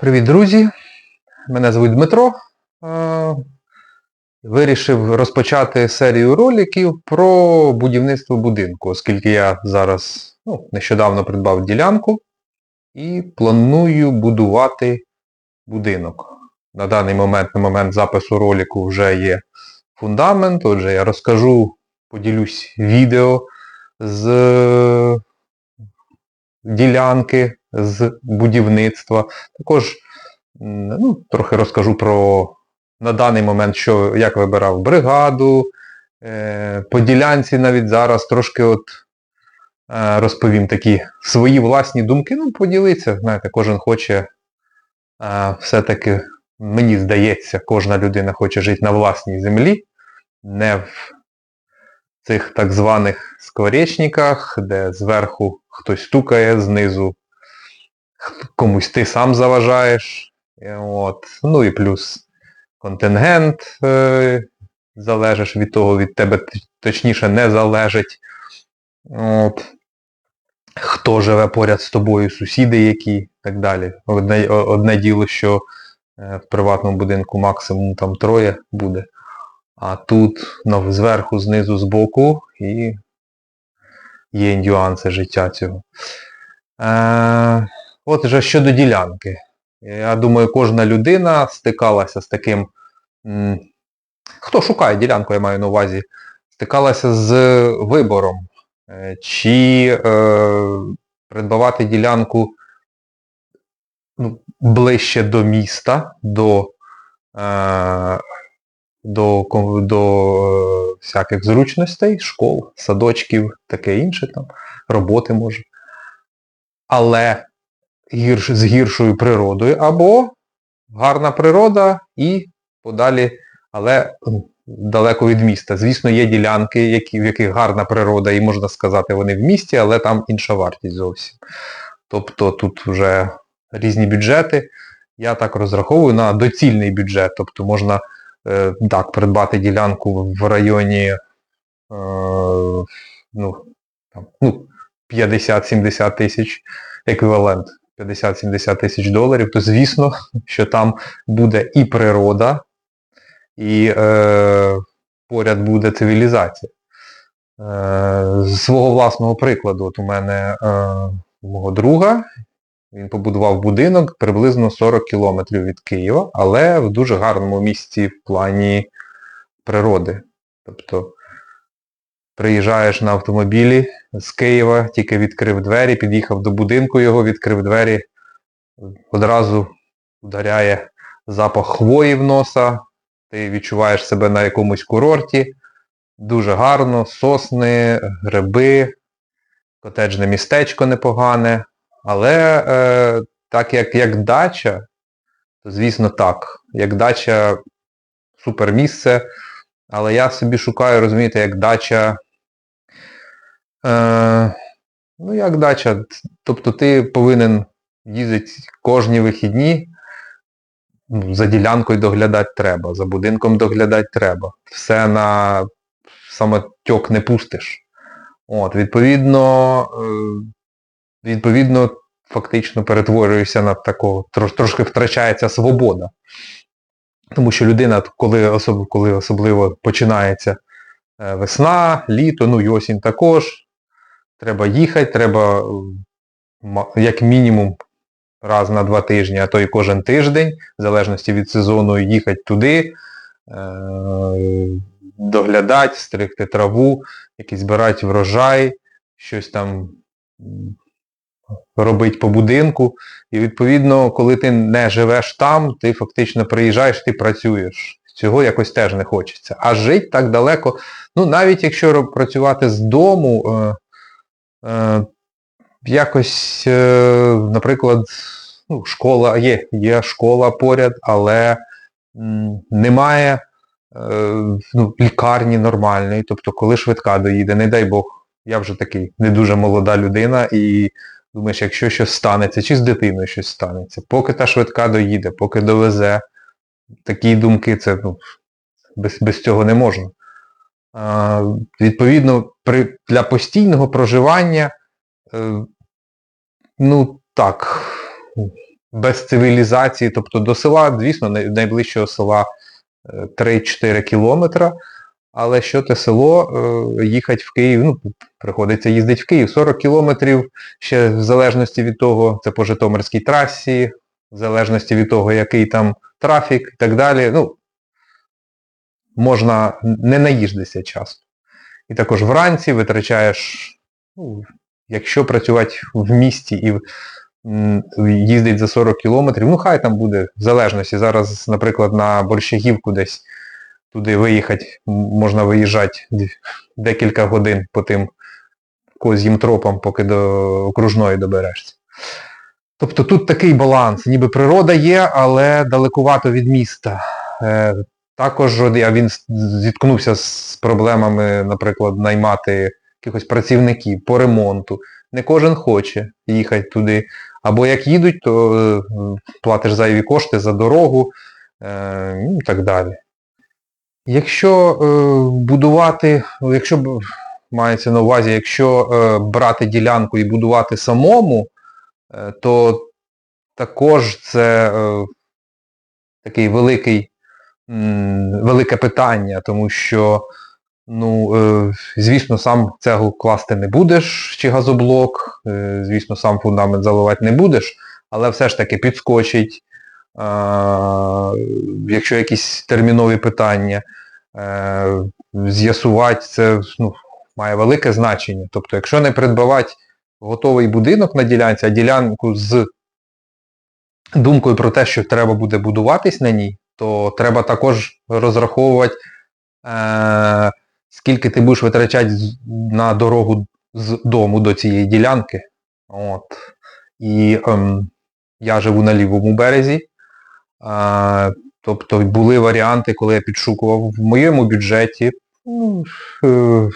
Привіт, друзі! Мене звуть Дмитро. Е, Вирішив розпочати серію роликів про будівництво будинку, оскільки я зараз ну, нещодавно придбав ділянку і планую будувати будинок. На даний момент, на момент запису ролику вже є фундамент, отже я розкажу, поділюсь відео з ділянки, з будівництва. Також ну, трохи розкажу про на даний момент, що, як вибирав бригаду, е, по ділянці навіть зараз трошки от е, розповім такі свої власні думки. Ну, поділитися, знаєте, кожен хоче е, все-таки, мені здається, кожна людина хоче жити на власній землі, не в цих так званих скворечниках, де зверху хтось стукає, знизу комусь ти сам заважаєш. От. Ну і плюс контингент е, залежиш від того, від тебе точніше не залежить. От. Хто живе поряд з тобою, сусіди які і так далі. Одне, одне діло, що е, в приватному будинку максимум там троє буде. А тут ну, зверху, знизу, збоку і є нюанси життя цього. Е, от вже щодо ділянки. Я думаю, кожна людина стикалася з таким. Хто шукає ділянку, я маю на увазі, стикалася з вибором. Е, Чи е, придбавати ділянку ну, ближче до міста, до, е, до, до е, всяких зручностей, школ, садочків, таке інше там, роботи може. Але гірш, з гіршою природою, або гарна природа і подалі, але далеко від міста. Звісно, є ділянки, які, в яких гарна природа, і можна сказати, вони в місті, але там інша вартість зовсім. Тобто тут вже різні бюджети. Я так розраховую на доцільний бюджет. Тобто можна е, так, придбати ділянку в районі е, ну, там, ну, 50-70 тисяч еквівалент 50-70 тисяч доларів, то звісно, що там буде і природа, і е, поряд буде цивілізація. Е, з свого власного прикладу, от у мене е, мого друга, він побудував будинок приблизно 40 кілометрів від Києва, але в дуже гарному місці в плані природи. Тобто приїжджаєш на автомобілі з Києва, тільки відкрив двері, під'їхав до будинку його, відкрив двері, одразу ударяє запах хвої в носа, ти відчуваєш себе на якомусь курорті, дуже гарно, сосни, гриби, котеджне містечко непогане, але е, так як, як дача, то звісно так, як дача супер місце, але я собі шукаю, розумієте, як дача. Е, ну, як дача. Тобто ти повинен їздити кожні вихідні. Ну, За ділянкою доглядати треба, за будинком доглядати треба. Все на самотьок не пустиш. От, відповідно, е, відповідно, фактично перетворюєшся на такого, трош, трошки втрачається свобода. Тому що людина, коли, особ, коли особливо починається е, весна, літо, ну і осінь також, треба їхати, треба як мінімум раз на два тижні, а то й кожен тиждень, в залежності від сезону, їхати туди, е, доглядати, стригти траву, якийсь збирати врожай, щось там робити по будинку. І відповідно, коли ти не живеш там, ти фактично приїжджаєш, ти працюєш. Цього якось теж не хочеться. А жити так далеко, ну навіть якщо працювати з дому, е, якось, е, наприклад, ну, школа є, є школа поряд, але немає е, ну, лікарні нормальної. Тобто, коли швидка доїде, не дай Бог, я вже такий не дуже молода людина і думаєш, якщо щось станеться, чи з дитиною щось станеться, поки та швидка доїде, поки довезе, такі думки, це ну, без, без цього не можна. А, відповідно, при, для постійного проживання, е, ну так, без цивілізації, тобто до села, звісно, найближчого села е, 3-4 кілометра, але що те село, е, їхати в Київ, ну, приходиться їздити в Київ 40 кілометрів, ще в залежності від того, це по Житомирській трасі, в залежності від того, який там трафік і так далі. Ну, можна не наїждатися часто. І також вранці витрачаєш, ну, якщо працювати в місті і їздить за 40 кілометрів, ну хай там буде в залежності. Зараз, наприклад, на Борщагівку десь туди виїхати, можна виїжджати декілька годин по тим коз'їм тропам, поки до окружної доберешся. Тобто тут такий баланс. Ніби природа є, але далекувато від міста. Також я він зіткнувся з проблемами, наприклад, наймати якихось працівників по ремонту. Не кожен хоче їхати туди. Або як їдуть, то е, платиш зайві кошти за дорогу е, ну, і так далі. Якщо е, будувати, якщо мається на увазі, якщо брати ділянку і будувати самому, то також це такий великий, велике питання, тому що, ну, е, звісно, сам цеглу класти не будеш, чи газоблок, е, звісно, сам фундамент заливати не будеш, але все ж таки підскочить, якщо якісь термінові питання, е, з'ясувати це ну, має велике значення. Тобто, якщо не придбавати готовий будинок на ділянці, а ділянку з думкою про те, що треба буде будуватись на ній, то треба також розраховувати, е, скільки ти будеш витрачати на дорогу з дому до цієї ділянки. От. І ем, я живу на лівому березі. Е, тобто були варіанти, коли я підшукував в моєму бюджеті ну, е,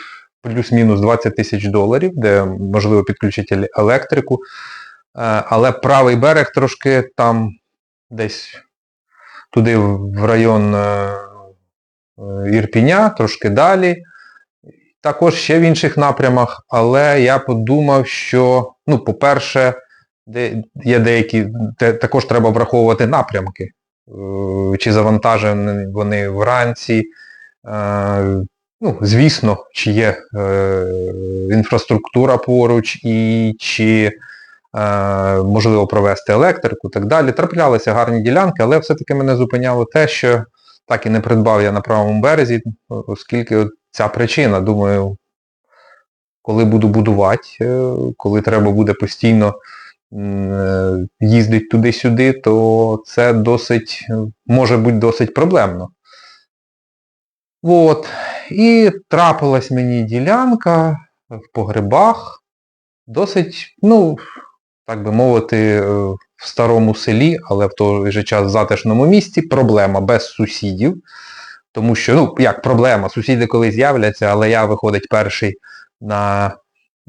плюс-мінус 20 тисяч доларів, де можливо підключити електрику. Е, Але правий берег трошки там десь туди в район е, е, Ірпіня, трошки далі. Також ще в інших напрямах, але я подумав, що, ну, по-перше, є деякі, також треба враховувати напрямки. Е, Чи завантажені вони вранці. Ну, звісно, чи є інфраструктура поруч і чи можливо провести електрику і так далі. Траплялися гарні ділянки, але все-таки мене зупиняло те, що так і не придбав я на правому березі, оскільки ця причина, думаю, коли буду будувати, е, коли треба буде постійно е, їздити туди-сюди, то це досить, е, може бути досить проблемно. От. І трапилась мені ділянка в погребах, досить, ну, так би мовити, е, в старому селі, але в той же час в затишному місті, проблема без сусідів. Тому що, ну, як проблема, сусіди колись з'являться, але я виходить перший на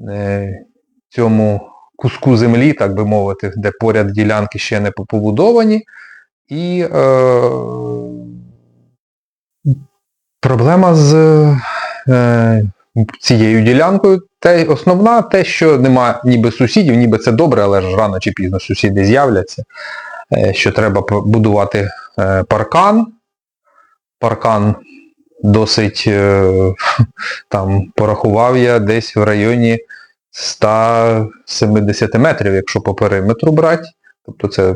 е, цьому куску землі, так би мовити, де поряд ділянки ще не побудовані. І е, проблема з е, цією ділянкою те, основна те, що нема ніби сусідів, ніби це добре, але ж рано чи пізно сусіди з'являться, е, що треба будувати е, паркан. Паркан досить, е, там порахував я десь в районі 170 метрів, якщо по периметру брати. Тобто це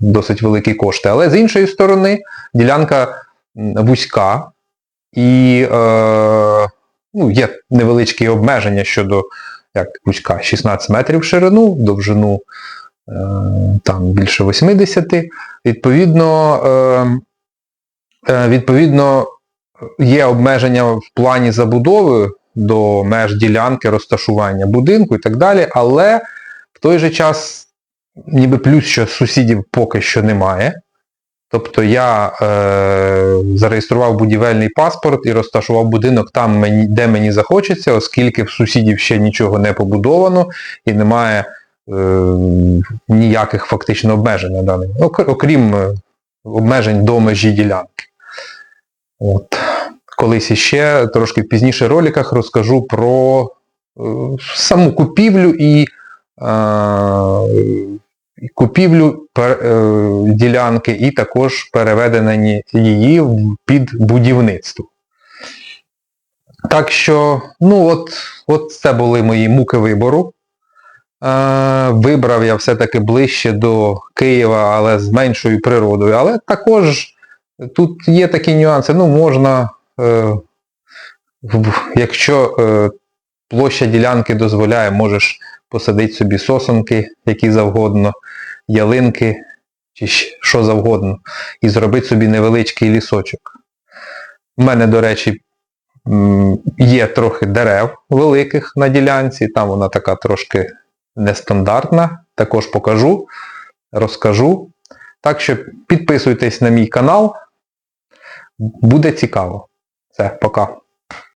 досить великі кошти. Але з іншої сторони, ділянка вузька і е, ну, є невеличкі обмеження щодо як вузька, 16 метрів в ширину, довжину е, там більше 80. Відповідно, е, Е, Відповідно, є обмеження в плані забудови до меж ділянки, розташування будинку і так далі, але в той же час ніби плюс, що сусідів поки що немає. Тобто я е, зареєстрував будівельний паспорт і розташував будинок там, мені, де мені захочеться, оскільки в сусідів ще нічого не побудовано і немає е, ніяких фактично обмежень на даний, ок- окрім е, обмежень до межі ділянки. От. Колись іще трошки в пізніше роликах розкажу про е, саму купівлю і е, купівлю е, ділянки і також переведення її під будівництво. Так що, ну от, от це були мої муки вибору. Е, вибрав я все-таки ближче до Києва, але з меншою природою. Але також тут є такі нюанси. Ну, можна, е, якщо площа ділянки дозволяє, можеш посадити собі сосонки, які завгодно, ялинки чи що завгодно, і зробити собі невеличкий лісочок. У мене, до речі, є трохи дерев великих на ділянці, там вона така трошки нестандартна, також покажу, розкажу. Так що підписуйтесь на мій канал, буде цікаво. Все, пока.